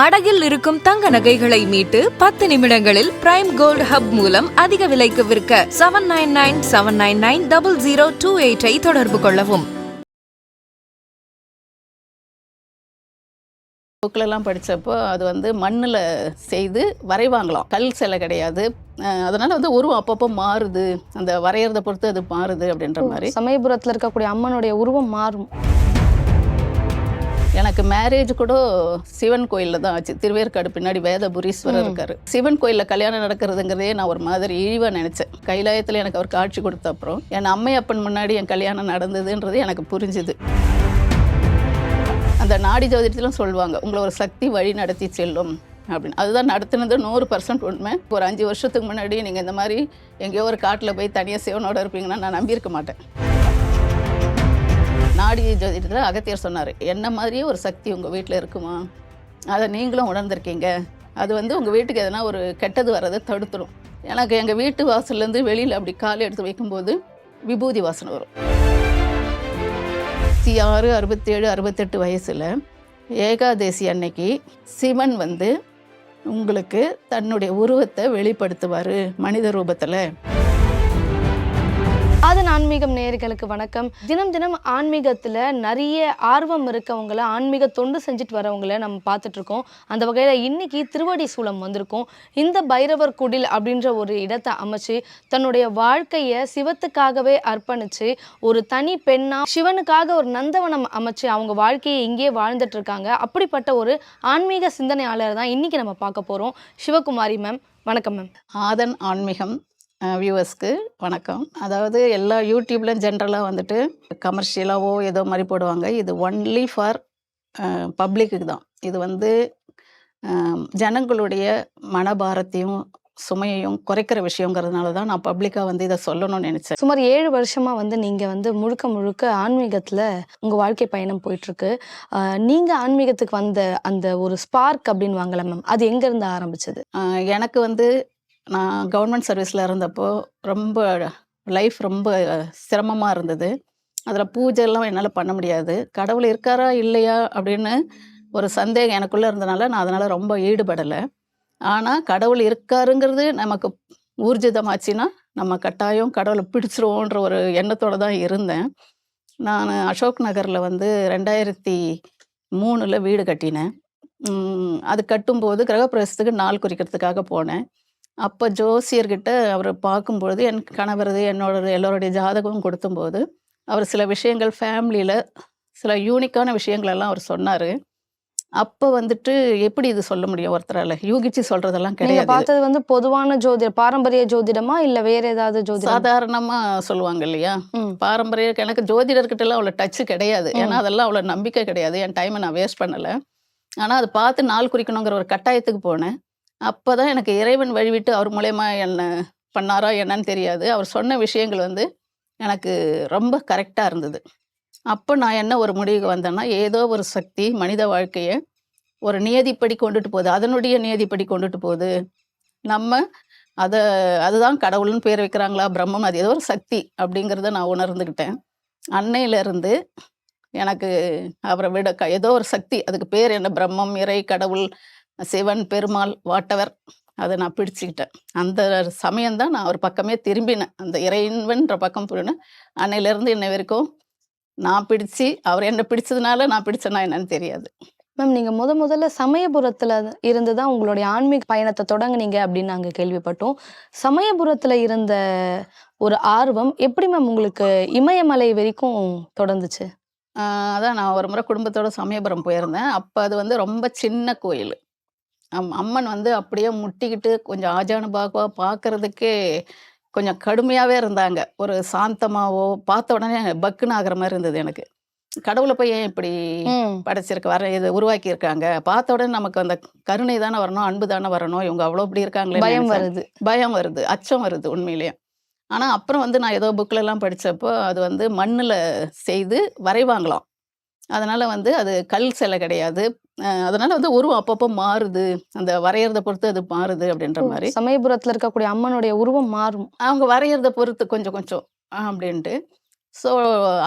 அடகில் இருக்கும் தங்க நகைகளை மீட்டு பத்து நிமிடங்களில் பிரைம் கோல்ட் ஹப் மூலம் அதிக விலைக்கு விற்க seven nine nine seven nine nine double zero two எயிட்டை தொடர்பு கொள்ளவும். புக்கிலெல்லாம் படித்தப்போ அது வந்து மண்ணில் செய்து வரைவாங்களாம். கல் சிலை கிடையாது. அதனால வந்து உருவம் அப்பப்போ மாறுது. அந்த வரைகிறத பொறுத்து அது மாறுது அப்படின்ற மாதிரி. சமயபுரத்துல இருக்கக்கூடிய அம்மனுடைய உருவம் மாறும். எனக்கு மேரேஜ் கூட சிவன் கோயிலில் தான் ஆச்சு. திருவேற்காடு பின்னாடி வேதபுரீஸ்வரர் இருக்காரு. சிவன் கோயிலில் கல்யாணம் நடக்கிறதுங்கிறதே நான் ஒரு மாதிரி இழிவாக நினச்சேன். கைலாயத்தில் எனக்கு அவர் காட்சி கொடுத்த அப்புறம் என் அம்மையப்பன் முன்னாடி என் கல்யாணம் நடந்ததுன்றது எனக்கு புரிஞ்சுது. அந்த நாடி ஜோதிடத்திலும் சொல்லுவாங்க உங்களை ஒரு சக்தி வழி நடத்தி செல்லும். அப்படின்னு. அதுதான் நடத்துனது நூறு பர்சன்ட் உண்மை. ஒரு அஞ்சு வருஷத்துக்கு முன்னாடி நீங்கள் இந்த மாதிரி எங்கேயோ ஒரு காட்டில் போய் தனியாக சிவனோட இருப்பீங்கன்னா நான் நம்பியிருக்க மாட்டேன். நாடி ஜோதிடத்தில் அகத்தியர் சொன்னார் என்ன மாதிரியே ஒரு சக்தி உங்கள் வீட்டில் இருக்குமா? அதை நீங்களும் உணர்ந்திருக்கீங்க. அது வந்து உங்கள் வீட்டுக்கு எதனா ஒரு கெட்டது வர்றதை தடுத்துடும் எனக்கு எங்கள் வீட்டு வாசல்லேருந்து வெளியில் அப்படி காலை எடுத்து வைக்கும்போது விபூதி வாசனை வரும். அறுபத்தி ஆறு அறுபத்தேழு அறுபத்தெட்டு வயசில் ஏகாதேசி அன்னைக்கு சிவன் வந்து உங்களுக்கு தன்னுடைய உருவத்தை வெளிப்படுத்துவார் மனித ரூபத்தில். அதன் ஆன்மீகம் நேயர்களுக்கு வணக்கம். தினம் தினம் ஆன்மீகத்தில் நிறைய ஆர்வம் இருக்கவங்கள ஆன்மீக தொண்டு செஞ்சுட்டு வரவங்கள நம்ம பார்த்துட்டு இருக்கோம் அந்த வகையில் இன்னைக்கு திருவடி சூளம் வந்திருக்கோம். இந்த பைரவர் குடில் அப்படின்ற ஒரு இடத்தை அமைச்சு தன்னுடைய வாழ்க்கையை சிவத்துக்காகவே அர்ப்பணித்து ஒரு தனி பெண்ணாக சிவனுக்காக ஒரு நந்தவனம் அமைச்சு அவங்க வாழ்க்கையை இங்கேயே வாழ்ந்துட்டு இருக்காங்க அப்படிப்பட்ட ஒரு ஆன்மீக சிந்தனையாளர் தான் இன்னைக்கு நம்ம பார்க்க போகிறோம் சிவகுமாரி மேம் வணக்கம் மேம் ஆதன் ஆன்மீகம். வியூவர்ஸ்க்கு வணக்கம். அதாவது எல்லா யூடியூப்லையும் ஜென்ரலாக வந்துட்டு கமர்ஷியலாவோ ஏதோ மாதிரி போடுவாங்க. இது ஒன்லி ஃபார் பப்ளிக்கு தான். இது வந்து ஜனங்களுடைய மனபாரத்தையும் சுமையையும் குறைக்கிற விஷயங்கிறதுனால தான் நான் பப்ளிக்காக வந்து இதை சொல்லணும்னு நினச்சேன். சுமார் ஏழு வருஷமா வந்து நீங்க வந்து முழுக்க முழுக்க ஆன்மீகத்துல உங்க வாழ்க்கை பயணம் போயிட்டு இருக்கு ஆஹ் நீங்க ஆன்மீகத்துக்கு வந்த அந்த ஒரு ஸ்பார்க் அப்படின்னு வாங்கல மேம் அது எங்க இருந்து ஆரம்பிச்சது? எனக்கு வந்து நான் கவர்மெண்ட் சர்வீஸில் இருந்தப்போ ரொம்ப லைஃப் ரொம்ப சிரமமாக இருந்தது. அதில் பூஜைலாம் என்னால் பண்ண முடியாது. கடவுள் இருக்காரா இல்லையா அப்படின்னு ஒரு சந்தேகம் எனக்குள்ளே இருந்தனால நான் அதனால் ரொம்ப ஈடுபடலை. ஆனால் கடவுள் இருக்காருங்கிறது நமக்கு ஊர்ஜிதமாச்சுன்னா நம்ம கட்டாயம் கடவுளை பிடிச்சிருவோன்ற ஒரு எண்ணத்தோடு தான் இருந்தேன். நான் அசோக் நகரில் வந்து ரெண்டாயிரத்தி மூணில் வீடு கட்டினேன். அது கட்டும்போது கிரகப்பிரவேசத்துக்கு நாள் குறிக்கிறதுக்காக போனேன். அப்போ ஜோசியர்கிட்ட அவர் பார்க்கும்பொழுது என் கணவரது என்னோட எல்லோருடைய ஜாதகமும் கொடுத்தும்போது அவர் சில விஷயங்கள் ஃபேமிலியில் சில யூனிக்கான விஷயங்கள் எல்லாம் அவர் சொன்னார். அப்போ வந்துட்டு எப்படி இது சொல்ல முடியும் ஒருத்தரால? யூகிச்சு சொல்றதெல்லாம் கிடையாது. பார்த்தது வந்து பொதுவான ஜோதிடம் பாரம்பரிய ஜோதிடமா இல்ல வேற ஏதாவது ஜோதிடம்? சாதாரணமா சொல்லுவாங்க இல்லையா. பாரம்பரிய எனக்கு ஜோதிடர்கிட்ட எல்லாம் அவ்வளோ டச்சு கிடையாது. ஏன்னா அதெல்லாம் அவ்வளோ நம்பிக்கை கிடையாது. என் டைமை நான் வேஸ்ட் பண்ணலை. ஆனால் அதை பார்த்து நாள் குறிக்கணுங்கிற ஒரு கட்டாயத்துக்கு போனேன். அப்போ தான் எனக்கு இறைவன் வழிவிட்டு அவர் மூலயமா என்ன பண்ணாரா என்னன்னு தெரியாது. அவர் சொன்ன விஷயங்கள் வந்து எனக்கு ரொம்ப கரெக்டாக இருந்தது. அப்போ நான் என்ன ஒரு முடிவுக்கு வந்தேன்னா ஏதோ ஒரு சக்தி மனித வாழ்க்கையை ஒரு நியதிப்படி கொண்டுட்டு போகுது. அதனுடைய நியதிப்படி கொண்டுட்டு போகுது. நம்ம அதை அதுதான் கடவுள்னு பேர் வைக்கிறாங்களா பிரம்மம் அது ஏதோ ஒரு சக்தி அப்படிங்கிறத நான் உணர்ந்துக்கிட்டேன் அன்னையிலேருந்து எனக்கு அவரை விட க ஏதோ ஒரு சக்தி அதுக்கு பேர் என்ன? பிரம்மம் இறை கடவுள் சிவன் பெருமாள் வாட்டவர் அதை நான் பிடிச்சிக்கிட்டேன். அந்த சமயம்தான் நான் அவர் பக்கமே திரும்பினேன். அந்த இறைவன்ற பக்கம் போயினேன். அன்னையிலேருந்து இன்னை வரைக்கும் நான் பிடிச்சி அவர் என்ன பிடிச்சதுனால நான் பிடிச்சேனா என்னன்னு தெரியாது. மேம் நீங்க முத முதல்ல சமயபுரத்துல இருந்து தான் உங்களுடைய ஆன்மீக பயணத்தை தொடங்குனீங்க அப்படின்னு நாங்க கேள்விப்பட்டோம். சமயபுரத்துல இருந்த ஒரு ஆர்வம் எப்படி மேம் உங்களுக்கு இமயமலை வரைக்கும் தொடர்ந்துச்சு? அதான் நான் ஒரு முறை குடும்பத்தோட சமயபுரம் போயிருந்தேன். அப்போ அது வந்து ரொம்ப சின்ன கோயில். அம் அம்மன் வந்து அப்படியே முட்டிக்கிட்டு கொஞ்சம் ஆஜானு பாக்குவா பார்க்கறதுக்கே கொஞ்சம் கடுமையாகவே இருந்தாங்க. ஒரு சாந்தமாவோ பார்த்த உடனே பக்குன்னு ஆகிற மாதிரி இருந்தது எனக்கு. கடவுளை போய் ஏன் இப்படி. படைச்சிருக்க வர இது உருவாக்கி இருக்காங்க பார்த்த உடனே நமக்கு அந்த கருணை தானே வரணும் அன்பு தானே வரணும் இவங்க அவ்வளோ இப்படி இருக்காங்களே பயம் வருது. பயம் வருது அச்சம் வருது உண்மையிலேயே. ஆனால் அப்புறம் வந்து நான் ஏதோ எல்லாம் படிச்சப்போ அது வந்து மண்ணில் செய்து வரைவாங்களாம். அதனால வந்து அது கல் சிலை கிடையாது அதனால வந்து உருவம் அப்பப்போ மாறுது. அந்த வரைகிறத பொறுத்து அது மாறுது அப்படின்ற மாதிரி. சமயபுரத்துல இருக்கக்கூடிய அம்மனுடைய உருவம் மாறும். அவங்க வரைகிறத பொறுத்து கொஞ்சம் கொஞ்சம் அப்படின்ட்டு. ஸோ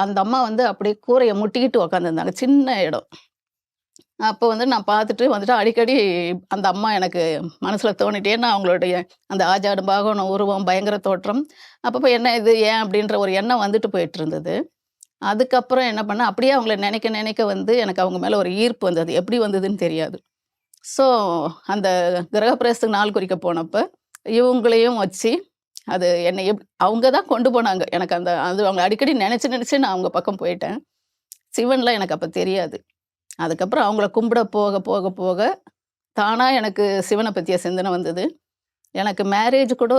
அந்த அம்மா வந்து அப்படியே கூரையை முட்டிக்கிட்டு உக்காந்துருந்தாங்க. சின்ன இடம். அப்போ வந்து நான் பார்த்துட்டு வந்துட்டு அடிக்கடி அந்த அம்மா எனக்கு மனசில் தோணிட்டே நான் அவங்களுடைய அந்த ஆஜாடு பாகவன உருவம் பயங்கர தோற்றம். அப்பப்போ என்ன இது ஏன் அப்படின்ற ஒரு எண்ணம் வந்துட்டு போயிட்டு இருந்தது. அதுக்கப்புறம் என்ன பண்ணேன் அப்படியே அவங்கள நினைக்க நினைக்க வந்து எனக்கு அவங்க மேலே ஒரு ஈர்ப்பு வந்தது. எப்படி வந்ததுன்னு தெரியாது. ஸோ அந்த கிரகப்பிரவேசத்துக்கு நாள் குறிக்க போனப்போ இவங்களையும் வச்சு அது என்னை எப் அவங்க தான் கொண்டு போனாங்க. எனக்கு அந்த அது அவங்க அடிக்கடி நினச்சி நினச்சி நான் அவங்க பக்கம் போயிட்டேன். சிவன்லாம் எனக்கு அப்போ தெரியாது. அதுக்கப்புறம் அவங்கள கும்பிட போக போக போக தானாக எனக்கு சிவனை பற்றிய சிந்தனை வந்தது. எனக்கு மேரேஜ் கூட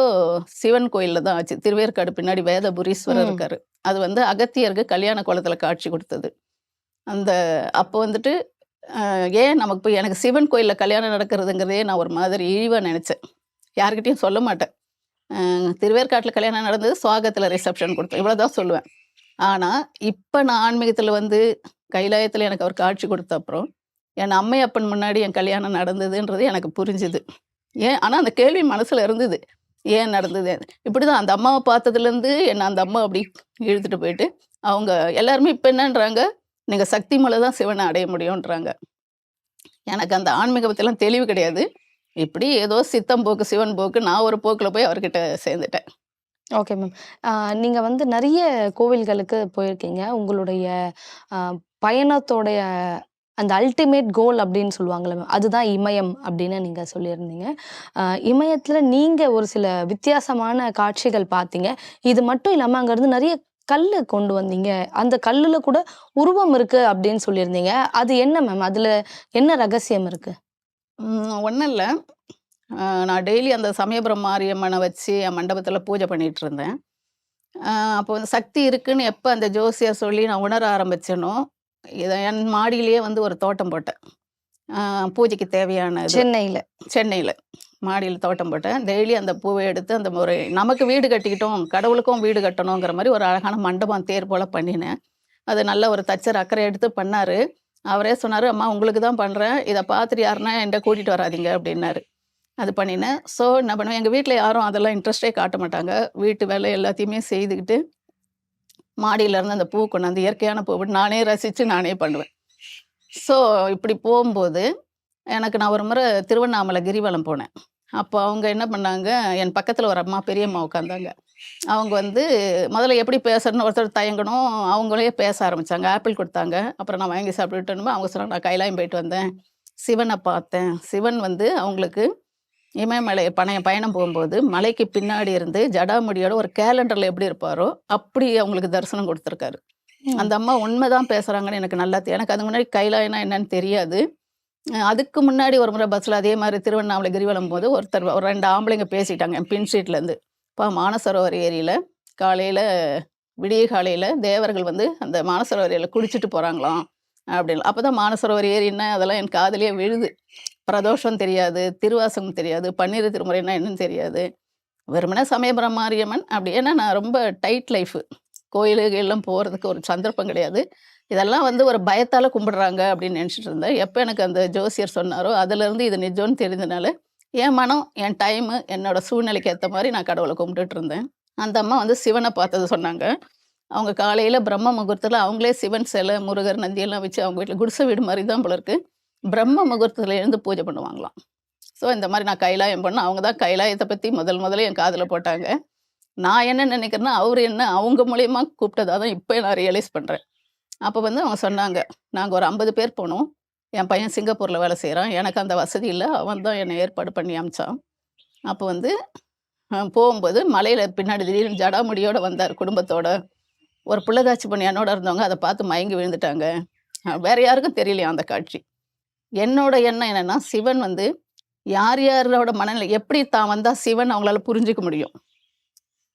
சிவன் கோயிலில் தான் ஆச்சு. திருவேற்காடு பின்னாடி வேதபுரீஸ்வரர். இருக்காரு. அது வந்து அகத்தியருக்கு கல்யாண கோலத்தில் காட்சி கொடுத்தது. அந்த அப்போ வந்துட்டு ஏன் நமக்கு போய் எனக்கு சிவன் கோயிலில் கல்யாணம் நடக்கிறதுங்கிறதே நான் ஒரு மாதிரி இழிவாக நினச்சேன். யார்கிட்டயும் சொல்ல மாட்டேன். திருவேற்காட்டில் கல்யாணம் நடந்தது சுவாகத்தில் ரிசப்ஷன் கொடுத்தேன். இவ்வளோதான் சொல்லுவேன். ஆனால் இப்போ நான் ஆன்மீகத்தில் வந்து கைலாயத்தில் எனக்கு அவர் காட்சி கொடுத்த அப்புறம் என் அம்மையப்பன் முன்னாடி என் கல்யாணம் நடந்ததுன்றது எனக்கு புரிஞ்சுது. ஏன்? ஆனால் அந்த கேள்வி மனசில் இருந்தது. ஏன் நடந்தது இப்படி தான் அந்த அம்மாவை பார்த்ததுலேருந்து என்னை அந்த அம்மா அப்படி இழுத்துட்டு போயிட்டு அவங்க எல்லாருமே இப்போ என்னன்றாங்க? நீங்கள் சக்தி மலை தான் சிவனை அடைய முடியுன்றாங்க எனக்கு அந்த ஆன்மீக பற்றிலாம் தெளிவு கிடையாது. இப்படி ஏதோ சித்தம் போக்கு சிவன் போக்கு நான் ஒரு போக்கில் போய் அவர்கிட்ட சேர்ந்துட்டேன். Okay ma'am. நீங்கள் வந்து நிறைய கோவில்களுக்கு போயிருக்கீங்க. உங்களுடைய பயணத்தோடைய அந்த அல்டிமேட் கோல் அப்படின்னு சொல்லுவாங்களே மேம் அதுதான் இமயம் அப்படின்னு நீங்கள் சொல்லியிருந்தீங்க. இமயத்தில் நீங்கள் ஒரு சில வித்தியாசமான காட்சிகள் பார்த்தீங்க. இது மட்டும் இல்லாமல் அங்கேருந்து நிறைய கல் கொண்டு வந்தீங்க. அந்த கல்லில் கூட உருவம் இருக்கு அப்படின்னு சொல்லியிருந்தீங்க. அது என்ன மேம் அதில் என்ன ரகசியம் இருக்கு? ஒன்றும் இல்லை. நான் டெய்லி அந்த சமயபுரம் மாரியம்மனை வச்சு என் மண்டபத்தில் பூஜை பண்ணிட்டு இருந்தேன். அப்போ வந்து சக்தி இருக்குன்னு எப்போ அந்த ஜோசியர் சொல்லி நான் உணர ஆரம்பிச்சேனோ இதை என் மாடியிலேயே வந்து ஒரு தோட்டம் போட்டேன். பூஜைக்கு தேவையான சென்னையில. சென்னையில். மாடியில் தோட்டம் போட்டேன். டெய்லி அந்த பூவை எடுத்து அந்த ஒரு நமக்கு வீடு கட்டிக்கிட்டோம் கடவுளுக்கும் வீடு கட்டணுங்கிற மாதிரி ஒரு அழகான மண்டபம் தேர் போல் பண்ணினேன். அது நல்ல ஒரு தச்சர் அக்கறை எடுத்து பண்ணார். அவரே சொன்னார் அம்மா உங்களுக்கு தான் பண்ணுறேன் இதை பார்த்துட்டு யாருன்னா என்கிட்ட கூட்டிகிட்டு வராதீங்க அப்படின்னாரு. அது பண்ணினேன். ஸோ என்ன பண்ணுவேன் எங்கள் வீட்டில் யாரும் அதெல்லாம் இன்ட்ரெஸ்டே காட்ட மாட்டாங்க. வீட்டு வேலை எல்லாத்தையுமே செய்துக்கிட்டு மாடியிலேருந்து அந்த பூ கொண்டாந்து இயற்கையான பூ நானே ரசித்து நானே பண்ணுவேன். ஸோ இப்படி போகும்போது எனக்கு நான் ஒரு முறை திருவண்ணாமலை கிரிவலம் போனேன். அப்போ அவங்க என்ன பண்ணாங்க என் பக்கத்தில் ஒரு அம்மா பெரியம்மா உட்காந்தாங்க. அவங்க வந்து முதல்ல எப்படி பேசுறதுன்னு ஒருத்தர் தயங்கணும் அவங்களே பேச ஆரம்பித்தாங்க ஆப்பிள் கொடுத்தாங்க. அப்புறம் நான் வாங்கி சாப்பிட்டுட்டு அவங்க சொன்னாங்க நான் கைலாயம் போயிட்டு வந்தேன். சிவனை பார்த்தேன். சிவன் வந்து அவங்களுக்கு இமயமலை பணைய பயணம் போகும்போது மலைக்கு பின்னாடி இருந்து ஜடாமுடியோட ஒரு கேலண்டரில் எப்படி இருப்பாரோ அப்படி அவங்களுக்கு தரிசனம் கொடுத்துருக்காரு. அந்த அம்மா உண்மைதான் பேசுகிறாங்கன்னு எனக்கு நல்லா எனக்கு அதுக்கு முன்னாடி கைலாயனா என்னன்னு தெரியாது. அதுக்கு முன்னாடி ஒரு முறை பஸ்ஸில் அதே மாதிரி திருவண்ணாமலை கிரிவலம் போது ஒருத்தர் ஒரு ரெண்டு ஆம்பளைங்க பேசிட்டாங்க என் பின் சீட்லேருந்து இப்போ மானசரோவர் ஏரியில் காலையில் விடிய காலையில் தேவர்கள் வந்து அந்த மானசரோவர் ஏரியில் குளிச்சுட்டு போகிறாங்களாம் அப்படின்னு. அப்போ தான் மானசரோவர் ஏரின்னா அதெல்லாம் என் காதுலயே விழுது. பிரதோஷம் தெரியாது திருவாசகம் தெரியாது பன்னீர் திருமுறைன்னா என்னன்னு தெரியாது. வெறுமனே சமயபுரம் மாரியம்மன் அப்படி ஏன்னா நான் ரொம்ப டைட் லைஃபு கோயிலுக்கு எல்லாம் போகிறதுக்கு ஒரு சந்தர்ப்பம் கிடையாது. இதெல்லாம் வந்து ஒரு பயத்தால் கும்பிடுறாங்க அப்படின்னு நினச்சிட்டு இருந்தேன். எப்போ எனக்கு அந்த ஜோசியர் சொன்னாரோ அதுலேருந்து இது நிஜம்னு தெரிஞ்சனால என் மனம் என் டைமு என்னோடய சூழ்நிலைக்கு ஏற்ற மாதிரி நான் கடவுளை கும்பிட்டுட்டு இருந்தேன். அந்த அம்மா வந்து சிவனை பார்த்தது சொன்னாங்க. அவங்க காலையில் பிரம்ம முகூர்த்தத்தில் அவங்களே சிவன் சிலை முருகர் நந்தியெல்லாம் வச்சு அவங்க வீட்டில் குடிசை வீடு மாதிரி தான் போல இருக்குது பிரம்ம முகூர்த்தத்தில் எழுந்து பூஜை பண்ணுவாங்களாம். ஸோ இந்த மாதிரி நான் கைலாயம் பண்ணேன் அவங்க தான் கைலாயத்தை பற்றி முதல் முதல்ல என் காதில் போட்டாங்க. நான் என்ன நினைக்கிறேன்னா அவர் என்ன அவங்க மூலயமா கூப்பிட்டதாக தான் இப்போ நான் ரியலைஸ் பண்ணுறேன் அப்போ வந்து அவங்க சொன்னாங்க நாங்கள் ஒரு ஐம்பது பேர் போனோம். என் பையன் சிங்கப்பூரில் வேலை செய்கிறான் எனக்கு அந்த வசதி இல்லை. அவன் தான் என்னை ஏற்பாடு பண்ணி அமிச்சான். அப்போ வந்து போகும்போது மலையில் பின்னாடி திடீர்னு ஜடாமுடியோடு வந்தார் குடும்பத்தோட. ஒரு பிள்ளைதாச்சி பண்ணி என்னோட இருந்தவங்க அதை பார்த்து மயங்கி விழுந்துட்டாங்க. வேற யாருக்கும் தெரியலையா அந்த காட்சி? என்னோட எண்ணம் என்னன்னா சிவன் வந்து யார் யாரோட மனநிலை எப்படி தான் வந்தால் சிவன் அவங்களால புரிஞ்சுக்க முடியும்?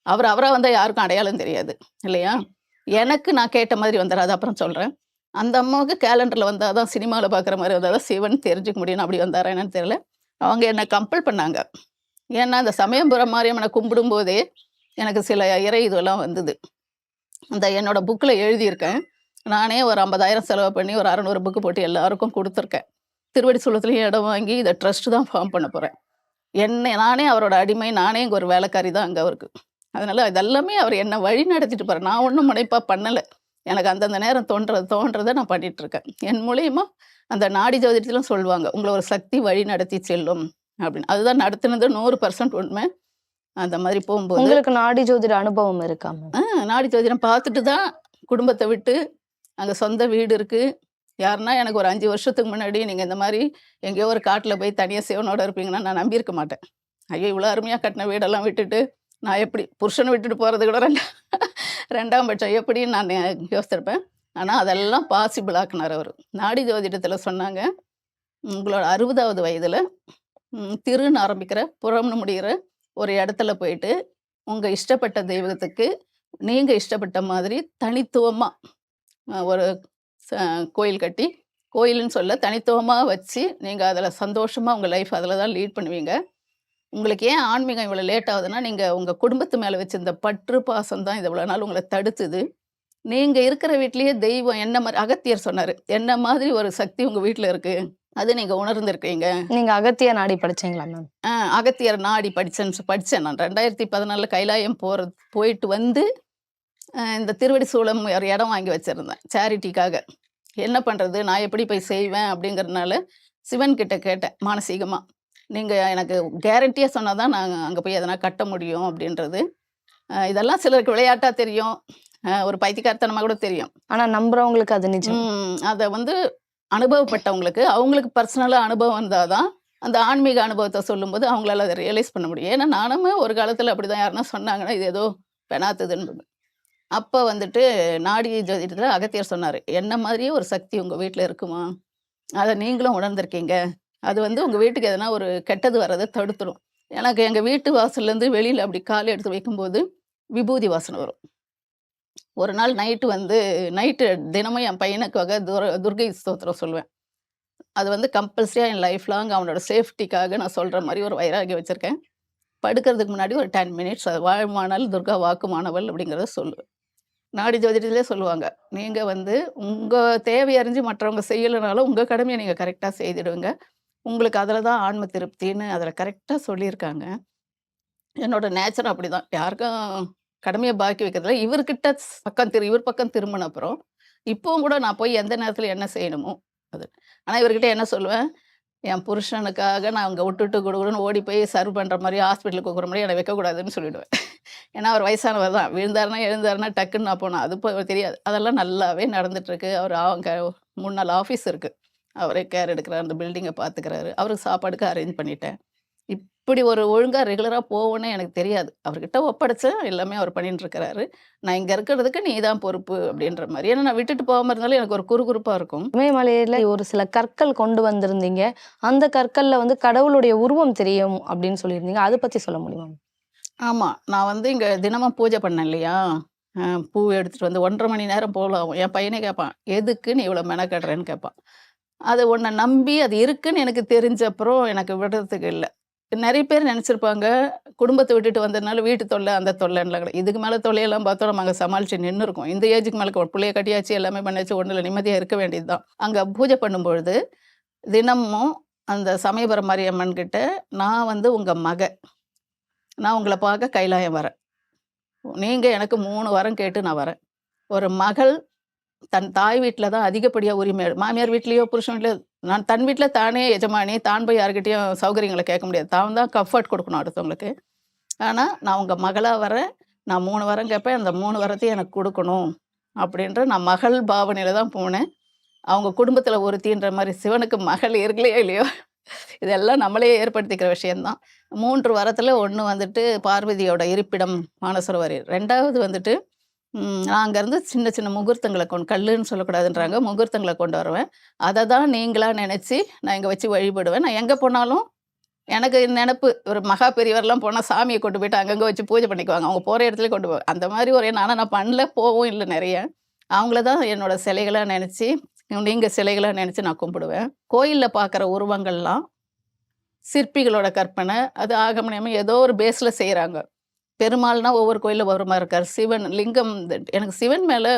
அவர் அவராக வந்தால் யாருக்கும் அடையாளம் தெரியாது இல்லையா? எனக்கு நான் கேட்ட மாதிரி வந்தார் அது அப்புறம் சொல்கிறேன் அந்த அம்மாவுக்கு கேலண்டரில் வந்தால் தான் சினிமாவில் பார்க்குற மாதிரி வந்தால் தான் சிவன் தெரிஞ்சுக்க முடியும் அப்படி வந்தாரா என்னன்னு தெரியல. அவங்க என்னை கம்பல் பண்ணாங்க. ஏன்னா அந்த சமயபுரம் மாரியம்மனை கும்பிடும்போதே எனக்கு சில இறை இதுவெல்லாம் வந்தது. அந்த என்னோட புக்கில் எழுதியிருக்கேன். நானே ஒரு ஐம்பதாயிரம் செலவு பண்ணி ஒரு அறநூறு புக்கு போட்டு எல்லாருக்கும் கொடுத்துருக்கேன். திருவடி சுள்ளத்துலேயும் இடம் வாங்கி இதை ட்ரஸ்ட் தான் ஃபார்ம் பண்ண போகிறேன் என்னை நானே அவரோட அடிமை நானே இங்கே ஒரு வேலைக்காரி தான் அங்கே அவருக்கு. அதனால இதெல்லாமே அவர் என்னை வழி நடத்திட்டு போகிறார் நான் ஒன்றும் முனைப்பாக பண்ணலை. எனக்கு அந்தந்த நேரம் தோன்றது தோன்றதை நான் பண்ணிட்டு இருக்கேன். என் மூலியமா அந்த நாடி ஜோதிடத்திலும் சொல்லுவாங்க உங்களை ஒரு சக்தி வழி நடத்தி செல்லும். அப்படின்னு. அதுதான் நடத்துனது நூறு பர்சன்ட் உண்மை. அந்த மாதிரி போகும்போது உங்களுக்கு நாடி ஜோதிட அனுபவம் இருக்கா மேம் ஆ, நாடி ஜோதிடம் பார்த்துட்டு தான் குடும்பத்தை விட்டு அங்கே சொந்த வீடு இருக்கு. யாருன்னா எனக்கு ஒரு அஞ்சு வருஷத்துக்கு முன்னாடி நீங்கள் இந்த மாதிரி எங்கேயோ ஒரு காட்டில் போய் தனியாக சிவனோட இருப்பீங்கன்னா நான் நம்பியிருக்க மாட்டேன். ஐயோ இவ்வளோ அருமையாக கட்டின வீடெல்லாம் விட்டுட்டு நான் எப்படி புருஷனை விட்டுட்டு போகிறது கூட ரெண்டா ரெண்டாம் பட்சம் எப்படின்னு நான் யோசிச்சிருப்பேன் ஆனால் அதெல்லாம் பாசிபிள் ஆக்குனார் அவர். நாடி ஜோதிடத்தில் சொன்னாங்க உங்களோட அறுபதாவது வயதில் திருன்னு ஆரம்பிக்கிற புறம்னு முடிகிற ஒரு இடத்துல போயிட்டு உங்கள் இஷ்டப்பட்ட தெய்வத்துக்கு நீங்கள் இஷ்டப்பட்ட மாதிரி தனித்துவமாக ஒரு கோயில் கட்டி கோயில்னு சொல்ல தனித்துவமாக வச்சு நீங்கள் அதில் சந்தோஷமாக உங்கள் லைஃப் அதில் தான் லீட் பண்ணுவீங்க. உங்களுக்கு ஏன் ஆன்மீகம் இவ்வளோ லேட் ஆகுதுன்னா நீங்கள் உங்கள் குடும்பத்து மேலே வச்சிருந்த பற்று பாசம் தான் இது இவ்வளோ நாள் உங்களை தடுத்துது. நீங்கள் இருக்கிற வீட்லேயே தெய்வம் என்ன மாதிரி அகத்தியர் சொன்னார் என்ன மாதிரி ஒரு சக்தி உங்கள் வீட்டில் இருக்குது அது நீங்கள் உணர்ந்திருக்கீங்க? நீங்க அகத்திய நாடி படிச்சீங்களா மேம் ஆ, அகத்தியர் நாடி படிச்சேன்னு சொ- படிச்சேன் நான். ரெண்டாயிரத்தி பதினாலில் கைலாயம் போகிறது போயிட்டு வந்து இந்த திருவடி சூளம் ஒரு இடம் வாங்கி வச்சுருந்தேன். சேரிட்டிக்காக. என்ன பண்ணுறது நான் எப்படி போய் செய்வேன்? அப்படிங்கறதுனால சிவன் கிட்ட கேட்டேன் மானசீகமாக நீங்கள் எனக்கு கேரண்டியாக சொன்னால் தான் நான் அங்கே போய் எதனா கட்ட முடியும் அப்படின்றது. இதெல்லாம் சிலருக்கு விளையாட்டாக தெரியும். ஒரு பைத்தியக்காரத்தனமாக கூட தெரியும். ஆனா நம்புறவங்களுக்கு அது நிஜம். அதை வந்து அனுபவப்பட்டவங்களுக்கு அவங்களுக்கு பர்சனலாக அனுபவம் இருந்தால் தான் அந்த ஆன்மீக அனுபவத்தை சொல்லும்போது அவங்களால அதை ரியலைஸ் பண்ண முடியும். ஏன்னா நானுமே ஒரு காலத்தில் அப்படி தான் யாருன்னா சொன்னாங்கன்னா இது ஏதோ பெணாத்துதுன்னு அப்போ வந்துட்டு நாடி ஜோதிடத்தில் அகத்தியர் சொன்னார் என்ன மாதிரியே ஒரு சக்தி உங்கள் வீட்டில் இருக்குமா? அதை நீங்களும் உணர்ந்திருக்கீங்க. அது வந்து உங்கள் வீட்டுக்கு எதனா ஒரு கெட்டது வர்றதை தடுத்துடும் எனக்கு எங்கள் வீட்டு வாசல்லேருந்து வெளியில் அப்படி காலை எடுத்து வைக்கும்போது விபூதி வாசனை வரும். ஒரு நாள் நைட்டு வந்து நைட்டு தினமும் என் பையனுக்காக துர துர்கை ஸ்தோத்திரம் சொல்லுவேன். அது வந்து கம்பல்சரியாக என் லைஃப் லாங் அவனோட சேஃப்டிக்காக நான் சொல்கிற மாதிரி ஒரு வைராகி வச்சுருக்கேன். படுக்கிறதுக்கு முன்னாடி ஒரு டென் மினிட்ஸ் அது வாழ்மானால் துர்கா வாக்குமானவள் அப்படிங்கிறத சொல்லுவேன் நாடி ஜோதிடத்திலே சொல்லுவாங்க. நீங்கள் வந்து உங்கள் தேவை அறிஞ்சு மற்றவங்க செய்யலைனாலும் உங்கள் கடமையை நீங்கள் கரெக்டாக செய்திடுவீங்க. உங்களுக்கு அதில் தான் ஆன்ம திருப்தின்னு அதில் கரெக்டாக சொல்லியிருக்காங்க. என்னோட நேச்சர் அப்படி தான் யாருக்கும் கடமையை பாக்கி வைக்கிறதுல இவர்கிட்ட பக்கம் திரு இவர் பக்கம் திரும்பின அப்புறம் இப்போவும் கூட நான் போய் எந்த நேரத்தில் என்ன செய்யணுமோ அது. ஆனால் இவர்கிட்ட என்ன சொல்லுவேன்? என் புருஷனுக்காக நான் அங்கே விட்டுட்டு கொடுக்கணும்னு ஓடி போய் சர்வ் பண்ணுற மாதிரி ஹாஸ்பிட்டலுக்கு கொடுக்குற மாதிரி என்னை வைக்கக்கூடாதுன்னு சொல்லிவிடுவேன் ஏன்னா அவர் வயசானவர் தான். விழுந்தாருன்னா எழுந்தாருன்னா டக்குன்னு நான் போனேன். அது இப்போ தெரியாது. அதெல்லாம் நல்லாவே நடந்துட்டுருக்கு. அவர் அவங்க மூணு நாள் ஆஃபீஸ் இருக்குது அவரே கேர் எடுக்கிறார். அந்த பில்டிங்கை பார்த்துக்கிறாரு அவருக்கு சாப்பாடுக்கு அரேஞ்ச் பண்ணிட்டேன். இப்படி ஒரு ஒழுங்காக ரெகுலராக போவோன்னு எனக்கு தெரியாது. அவர்கிட்ட ஒப்படைச்சேன் எல்லாமே அவர் பண்ணிட்டு இருக்கிறாரு நான் இங்கே இருக்கிறதுக்கு நீ தான் பொறுப்பு அப்படின்ற மாதிரி. ஏன்னா நான் விட்டுட்டு போகாமல் இருந்தாலும் எனக்கு ஒரு குறுகுறுப்பாக இருக்கும். இமயமலையில ஒரு சில கற்கள் கொண்டு வந்திருந்தீங்க. அந்த கற்கள்ல வந்து கடவுளுடைய உருவம் தெரியும் அப்படின்னு சொல்லியிருந்தீங்க. அதை பத்தி சொல்ல முடியுமா? ஆமாம் நான் வந்து இங்கே தினமும் பூஜை பண்ணேன் இல்லையா? பூ எடுத்துகிட்டு வந்து ஒன்றரை மணி நேரம் ஆகும் என் பையனே கேட்பான் எதுக்கு நீ இவ்வளோ மெனக்கடுறேன்னு? கேட்பான். அது உன்னை நம்பி அது இருக்குன்னு எனக்கு தெரிஞ்ச அப்புறம் எனக்கு விடுறதுக்கு இல்லை. நிறைய பேர் நினச்சிருப்பாங்க குடும்பத்தை விட்டுட்டு வந்ததுனால வீட்டு தொல்லை அந்த தொல்லைன்னு இதுக்கு மேலே தொல்லையெல்லாம் பார்த்தோம் நம்ம அங்கே சமாளித்து நின்று இருக்கோம் இந்த ஏஜுக்கு மேலே பிள்ளைய கட்டியாச்சு எல்லாமே பண்ணியாச்சு ஒன்றில் நிம்மதியாக இருக்க வேண்டியது தான் அங்கே பூஜை பண்ணும்பொழுது தினமும் அந்த சமயபுரம் மாரியம்மன் கிட்ட நான் வந்து உங்கள் மக. நான் உங்களை பார்க்க கைலாயம் வரேன். நீங்கள் எனக்கு மூணு வாரம் கேட்டு நான் வரேன். ஒரு மகள் தன் தாய் வீட்டில் தான் அதிகப்படியாக உரிமை மாமியார் வீட்லேயோ புருஷன் வீட்லையோ நான் தன் வீட்டில் தானே எஜமானி தான் போய் யாருக்கிட்டையும் சௌகரியங்களை கேட்க முடியாது. தான் தான் கம்ஃபர்ட் கொடுக்கணும் அடுத்தவங்களுக்கு. ஆனால் நான் உங்கள் மகளாக வரேன் நான் மூணு வாரம் கேட்பேன் அந்த மூணு வாரத்தையும் எனக்கு கொடுக்கணும் அப்படின்ற நான் மகள் பாவனையில் தான் போனேன். அவங்க குடும்பத்தில் ஒருத்தின்ற மாதிரி சிவனுக்கு மகள் இருக்கலையோ இல்லையோ இதெல்லாம் நம்மளே ஏற்படுத்திக்கிற விஷயம்தான். மூன்று வாரத்தில் ஒன்று வந்துட்டு பார்வதியோட இருப்பிடம் மானசரவரி ரெண்டாவது வந்துட்டு அங்கேருந்து சின்ன சின்ன முகூர்த்தங்களை கொண்டு கல்லுன்னு சொல்லக்கூடாதுன்றாங்க. முகூர்த்தங்களை கொண்டு வருவேன். அதை தான் நீங்களா நினச்சி நான் இங்கே வச்சு வழிபடுவேன். நான் எங்கே போனாலும் எனக்கு நினப்பு ஒரு மகா பெரியவர்லாம் போனால் சாமியை கொண்டு போயிட்டு அங்கங்கே வச்சு பூஜை பண்ணிக்குவாங்க. அவங்க போகிற இடத்துல கொண்டு போவேன். அந்த மாதிரி ஒரு ஆனால் நான் பண்ணல போவும் இல்லை நிறைய. அவங்கள தான் என்னோட சிலைகளாக நினச்சி நீங்கள் சிலைகளாக நினச்சி நான் கும்பிடுவேன். கோயிலில் பார்க்குற உருவங்கள்லாம் சிற்பிகளோட கற்பனை அது ஆகமனியமாக ஏதோ ஒரு பேஸில் செய்கிறாங்க. பெருமாள்னா ஒவ்வொரு கோயிலில் ஒவ்வொரு மாதிரி இருக்கார். சிவன் லிங்கம் எனக்கு சிவன் மேலே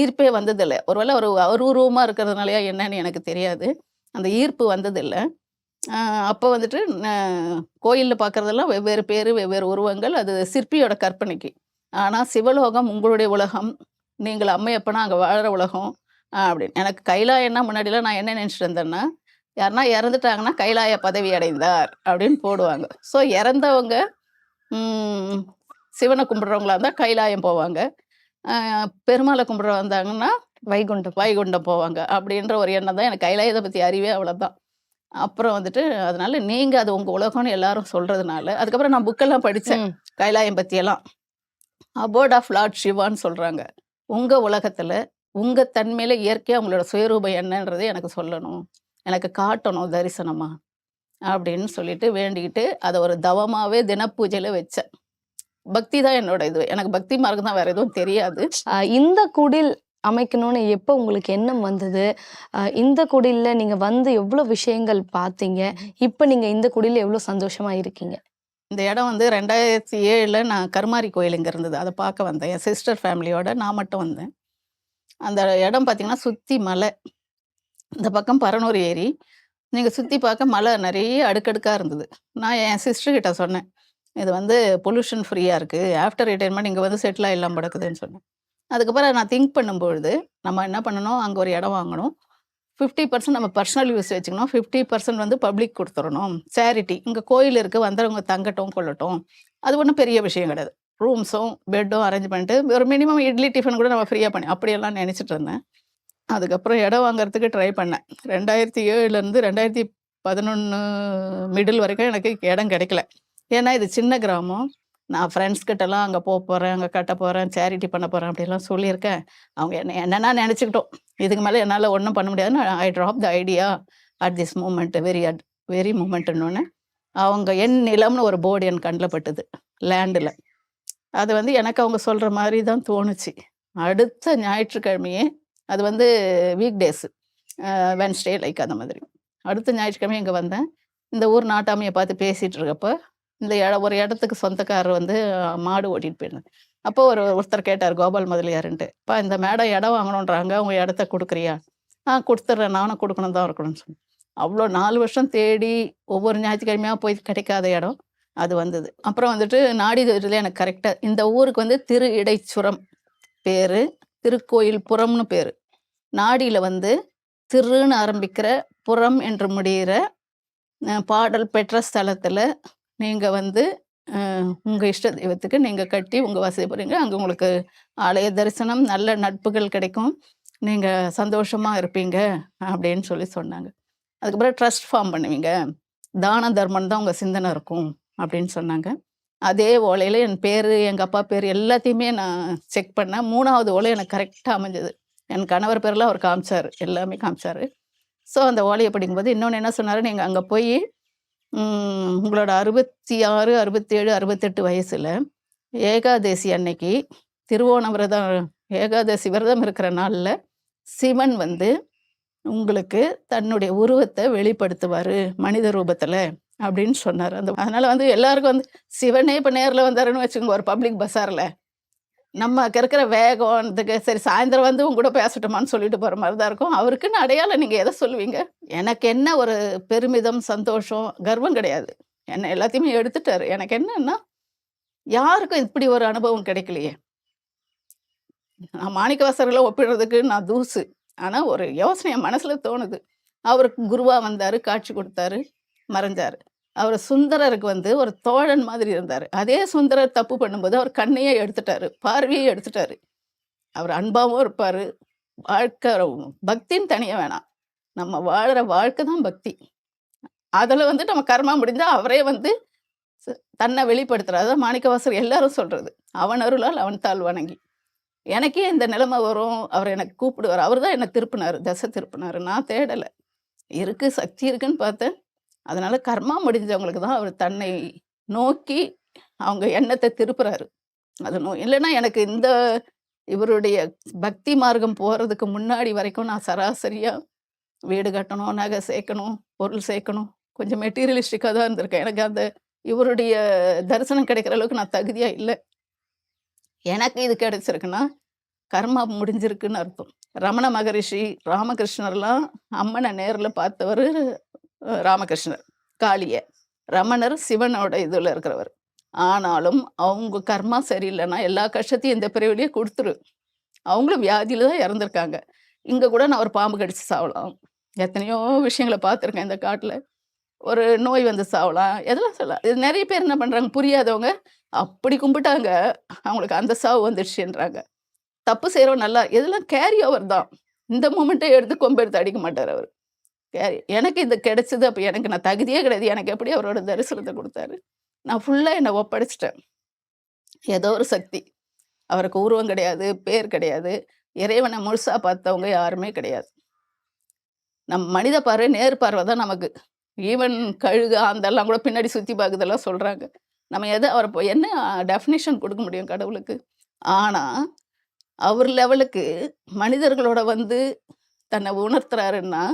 ஈர்ப்பே வந்ததில்லை. ஒருவேளை ஒரு அருவுருவமாக இருக்கிறதுனாலயா என்னன்னு எனக்கு தெரியாது. அந்த ஈர்ப்பு வந்ததில்லை. அப்போ வந்துட்டு கோயிலில் பார்க்குறதெல்லாம் வெவ்வேறு பேர் வெவ்வேறு உருவங்கள் அது சிற்பியோட கற்பனைக்கு. ஆனால் சிவலோகம் உங்களுடைய உலகம் நீங்கள் அம்மையப்பனா அங்கே வாழ்கிற உலகம் அப்படின்னு. எனக்கு கைலாயம்னா முன்னாடிலாம் நான் என்ன நினச்சிட்டு இருந்தேன்னா யாருன்னா இறந்துட்டாங்கன்னா கைலாய பதவி அடைந்தார் அப்படின்னு போடுவாங்க. ஸோ இறந்தவங்க சிவனை கும்பிட்றவங்களா இருந்தால் கைலாயம் போவாங்க. பெருமாளை கும்பிட்ற வந்தாங்கன்னா வைகுண்டம். வைகுண்டம் போவாங்க. அப்படின்ற ஒரு எண்ணம் தான் எனக்கு. கைலாயத்தை பற்றி அறிவே அவ்வளோதான் அப்புறம் வந்துட்டு அதனால நீங்கள் அது உங்கள் உலகம்னு எல்லாரும் சொல்கிறதுனால அதுக்கப்புறம் நான் புக்கெல்லாம் படித்தேன். கைலாயம் பற்றியெல்லாம் அபோர்ட் ஆஃப் லார்ட் சிவான்னு சொல்கிறாங்க உங்கள் உலகத்தில் உங்கள் தன்மையில் இயற்கையாக உங்களோட சுயரூபம் என்னன்றது எனக்கு சொல்லணும். எனக்கு காட்டணும் தரிசனமா. அப்படின்னு சொல்லிட்டு வேண்டிக்கிட்டு அதை ஒரு தவமாகவே தினப்பூஜையில் வச்சேன். பக்தி தான் என்னோட இது. எனக்கு பக்தி மார்க்கம் தான் வேறு எதுவும் தெரியாது. இந்த குடில் அமைக்கணும்னு எப்போ உங்களுக்கு எண்ணம் வந்தது? இந்த குடிலில் நீங்க வந்து எவ்வளோ விஷயங்கள் பார்த்தீங்க? இப்போ நீங்க இந்த குடில்ல எவ்வளோ சந்தோஷமா இருக்கீங்க? இந்த இடம் வந்து ரெண்டாயிரத்தி ஏழில் நான் கருமாரி கோயில் இங்கே இருந்தது. அதை பார்க்க வந்தேன். என் சிஸ்டர் ஃபேமிலியோட நான் மட்டும் வந்தேன். அந்த இடம் பார்த்தீங்கன்னா சுற்றி மலை. இந்த பக்கம் பரனூர் ஏரி. நீங்கள் சுற்றி பார்க்க மலை நிறைய அடுக்கடுக்காக இருந்தது. நான் என் சிஸ்டர்கிட்ட சொன்னேன் இது வந்து பொல்யூஷன் ஃப்ரீயாக இருக்குது ஆஃப்டர் ரிட்டைர்மெண்ட் இங்கே வந்து செட்டில் ஆகிடலாம் படக்குதுன்னு சொன்னேன். அதுக்கப்புறம் நான் திங்க் பண்ணும்பொழுது நம்ம என்ன பண்ணணும்? அங்கே ஒரு இடம் வாங்கணும். ஃபிஃப்டி பர்சன்ட் நம்ம பர்சனல் யூஸ் வச்சுக்கணும். ஃபிஃப்டி பர்சன்ட் வந்து பப்ளிக் கொடுத்துடணும். சேரிட்டி இங்கே கோயில் இருக்குது வந்தவங்க தங்கட்டும் கொள்ளட்டும். அது ஒன்றும் பெரிய விஷயம் கிடையாது. ரூம்ஸும் பெட்டும் அரேஞ்ச் பண்ணிட்டு ஒரு மினிமம் இட்லி டிஃபன் கூட நம்ம ஃப்ரீயாக பண்ணி அப்படியெல்லாம் நினச்சிட்டு இருந்தேன். அதுக்கப்புறம் இடம் வாங்குறதுக்கு ட்ரை பண்ணேன். ரெண்டாயிரத்தி ஏழுலேருந்து ரெண்டாயிரத்தி பதினொன்று மிடில் வரைக்கும் எனக்கு இடம் கிடைக்கல. ஏன்னா இது சின்ன கிராமம். நான் ஃப்ரெண்ட்ஸ் கிட்டலாம் அங்கே போக போகிறேன் அங்கே கட்ட போகிறேன் சேரிட்டி பண்ண போகிறேன் அப்படிலாம் சொல்லியிருக்கேன். அவங்க என்ன என்னென்னா நினச்சிக்கிட்டோம். இதுக்கு மேலே என்னால் ஒன்றும் பண்ண முடியாதுன்னு I drop the idea at this moment very at very மூமெண்ட்டுன்னு அவங்க என் நிலம்னு ஒரு போர்டு என் கண்ணில் பட்டுது லேண்டில் அது வந்து எனக்கு அவங்க சொல்கிற மாதிரி தான் தோணுச்சு. அடுத்த ஞாயிற்றுக்கிழமையே அது வந்து வீக் டேஸு வென்ஸ்டே லைக் அந்த மாதிரி. அடுத்த ஞாயிற்றுக்கிழமை இங்கே வந்தேன். இந்த ஊர் நாட்டாமையை பார்த்து பேசிகிட்டு இருக்கப்போ இந்த இட ஒரு இடத்துக்கு சொந்தக்காரர் வந்து மாடு ஓட்டிகிட்டு போயிருந்தேன் அப்போ ஒரு ஒருத்தர் கேட்டார் கோபால் முதலியாருன்ட்டு. இப்போ இந்த மேடம் இடம் வாங்கணுன்றாங்க அவங்க இடத்த கொடுக்குறியா? ஆ கொடுத்துட்றேன் நானும் கொடுக்கணும் தான் இருக்கணும்னு சொன்னேன். அவ்வளோ நாலு வருஷம் தேடி ஒவ்வொரு ஞாயிற்றுக்கிழமையாக போய் கிடைக்காத இடம் அது வந்தது. அப்புறம் வந்துட்டு நாடிதுறையில் எனக்கு கரெக்டாக இந்த ஊருக்கு வந்து திரு இடைச்சுரம் பேர். திருக்கோயில் புறம்னு பேர். நாடியில் வந்து திருன்னு ஆரம்பிக்கிற புறம் என்று முடிகிற பாடல் பெற்ற ஸ்தலத்தில் நீங்கள் வந்து உங்கள் இஷ்ட தெய்வத்துக்கு நீங்கள் கட்டி உங்கள் வசதி போகிறீங்க அங்கே உங்களுக்கு ஆலய தரிசனம் நல்ல நட்புகள் கிடைக்கும். நீங்கள் சந்தோஷமாக இருப்பீங்க அப்படின்னு சொல்லி சொன்னாங்க. அதுக்கப்புறம் ட்ரஸ்ட் ஃபார்ம் பண்ணுவீங்க. தான தர்மம் தான் உங்கள் சிந்தனை இருக்கும் அப்படின்னு சொன்னாங்க. அதே ஓலையில் என் பேர் எங்கள் அப்பா பேர் எல்லாத்தையுமே நான் செக் பண்ணேன் மூணாவது ஓலை எனக்கு கரெக்டாக அமைஞ்சது. என் கணவர் பேரில் அவர் காமிச்சார். எல்லாமே காமிச்சார். ஸோ அந்த ஓலையை படிக்கும்போது இன்னொன்று என்ன சொன்னார்? நீங்கள் அங்கே போய் உங்களோட அறுபத்தி ஆறு அறுபத்தேழு அறுபத்தெட்டு வயசில் ஏகாதேசி அன்னைக்கு திருவோண விரதம் ஏகாதசி விரதம் இருக்கிற நாளில் சிவன் வந்து உங்களுக்கு தன்னுடைய உருவத்தை வெளிப்படுத்துவார் மனித ரூபத்தில். அப்படின்னு சொன்னார். அந்த அதனால் வந்து எல்லாருக்கும் வந்து சிவனே இப்போ நேரில் வந்தாருன்னு வச்சுக்கோங்க ஒரு பப்ளிக் பஸ்ஸாரில் நம்ம இருக்கிற வேகம் இதுக்கு சரி சாயந்தரம் வந்து உங்க கூட பேசட்டுமான்னு சொல்லிட்டு போகிற மாதிரி தான் இருக்கும். அவருக்குன்னு அடையாளம் நீங்கள் எதை சொல்லுவீங்க? எனக்கு என்ன ஒரு பெருமிதம் சந்தோஷம் கர்வம் கிடையாது. என்ன எல்லாத்தையுமே எடுத்துட்டாரு. எனக்கு என்னன்னா யாருக்கும் இப்படி ஒரு அனுபவம் கிடைக்கலையே. நான் மாணிக்கவாசர்களை ஒப்பிடுறதுக்கு நான் தூசு. ஆனால் ஒரு யோசனை என் மனசில் தோணுது. அவருக்கு குருவாக வந்தார் காட்சி கொடுத்தாரு. மறைஞ்சார் அவர் சுந்தரருக்கு வந்து ஒரு தோழன் மாதிரி இருந்தார். அதே சுந்தரர் தப்பு பண்ணும்போது அவர் கண்ணையே எடுத்துட்டாரு பார்வையை எடுத்துட்டாரு. அவர் அன்பாகவும் இருப்பார் வாழ்க்கை பக்தின்னு தனியாக வேணாம். நம்ம வாழ்கிற வாழ்க்கை தான் பக்தி. அதில் வந்து நம்ம கர்மா முடிஞ்சால் அவரே வந்து ச- தன்னை வெளிப்படுத்துறாரு. அதான் மாணிக்கவாசர் எல்லாரும் சொல்கிறது அவன் அருளால் அவன் தாள் வணங்கி. எனக்கே இந்த நிலைமை வரும். அவர் எனக்கு கூப்பிடுவார். அவர் தான் என்னை திருப்பினார் தசை திருப்பினார். நான் தேடலை. இருக்குது சக்தி இருக்குன்னு பார்த்தேன். அதனால கர்மா முடிஞ்சவங்களுக்கு தான் அவர் தன்னை நோக்கி அவங்க எண்ணத்தை திருப்புறாரு. அது நோ இல்லைன்னா எனக்கு இந்த இவருடைய பக்தி மார்க்கம் போகிறதுக்கு முன்னாடி வரைக்கும் நான் சராசரியாக வீடு கட்டணும் நகை சேர்க்கணும் பொருள் சேர்க்கணும். கொஞ்சம் மெட்டீரியலிஸ்டிக்காக தான் இருந்திருக்கேன். எனக்கு அந்த இவருடைய தரிசனம் கிடைக்கிற அளவுக்கு நான் தகுதியாக இல்லை. எனக்கு இது கிடைச்சிருக்குன்னா கர்மா முடிஞ்சிருக்குன்னு அர்த்தம். ரமண மகரிஷி ராமகிருஷ்ணர்லாம் அம்மனை நேரில் பார்த்தவர் ராமகிருஷ்ணர் காளிய. ரமணர் சிவனோட இதில் இருக்கிறவர். ஆனாலும் அவங்க கர்மா சரியில்லைன்னா எல்லா கஷ்டத்தையும் இந்த பிரிவிலேயே கொடுத்துரு. அவங்களும் வியாதியில் தான் இறந்துருக்காங்க. இங்கே கூட நான் ஒரு பாம்பு கடிச்சு சாவலாம். எத்தனையோ விஷயங்களை பார்த்துருக்கேன் இந்த காட்டில். ஒரு நோய் வந்து சாவலாம். எதெல்லாம் சொல்லலாம் இது நிறைய பேர் என்ன பண்ணுறாங்க புரியாதவங்க அப்படி கும்பிட்டாங்க. அவங்களுக்கு அந்த சாவு வந்துடுச்சுன்றாங்க தப்பு செய்கிறவன் நல்லா இதெல்லாம் கேரி ஓவர் தான். இந்த மூமெண்ட்டை எடுத்து கொம்பெடுத்து அடிக்க மாட்டார் அவர். எனக்கு இது கிடைச்சது அப்போ எனக்கு நான் தகுதியே கிடையாது. எனக்கு எப்படி அவரோட தரிசனத்தை கொடுத்தாரு? நான் ஃபுல்லாக என்னை ஒப்படைச்சிட்டேன். ஏதோ ஒரு சக்தி. அவருக்கு உருவம் கிடையாது பேர் கிடையாது. இறைவனை முழுசா பார்த்தவங்க யாருமே கிடையாது. நம் மனித பார்வை நேர் பார்வை தான் நமக்கு. ஈவன் கழுகு அந்தெல்லாம் கூட பின்னாடி சுற்றி பார்க்குதெல்லாம் சொல்கிறாங்க நம்ம எதை அவர் இப்போ என்ன டெஃபினேஷன் கொடுக்க முடியும் கடவுளுக்கு? ஆனால் அவர் லெவலுக்கு மனிதர்களோட வந்து தன்னை உணர்த்துறாருன்னா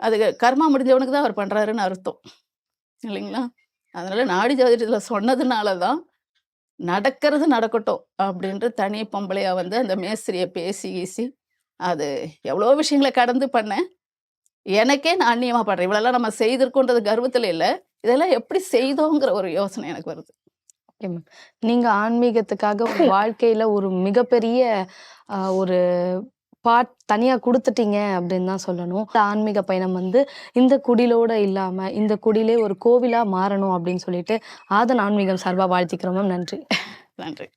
அது கர்மா முடிஞ்சவனுக்கு தான் அவர் பண்ணுறாருன்னு அர்த்தம். இல்லைங்களா? அதனால நாடி ஜோதிடத்தில் சொன்னதுனால தான் நடக்கிறது நடக்கட்டும் அப்படின்ட்டு தனி பொம்பளையா வந்து அந்த மேஸ்திரியை பேசி கீசி அது எவ்வளோ விஷயங்களை கடந்து பண்ணேன். எனக்கே நான் அந்நியமாக படுறேன் இவ்வளோலாம் நம்ம செய்திருக்கோன்றது கர்வத்தில் இல்லை. இதெல்லாம் எப்படி செய்தோங்கிற ஒரு யோசனை எனக்கு வருது. நீங்க ஆன்மீகத்துக்காக உங்க வாழ்க்கையில ஒரு மிகப்பெரிய ஒரு பார்ட் தனியாக கொடுத்துட்டீங்க அப்படின்னு தான் சொல்லணும். இந்த ஆன்மீக பயணம் வந்து இந்த குடிலோடு இல்லாமல் இந்த குடிலே ஒரு கோவிலாக மாறணும் அப்படின்னு சொல்லிட்டு ஆதன் ஆன்மீகம் சார்பாக வாழ்த்திக்கிறோம் மேம். நன்றி. நன்றி.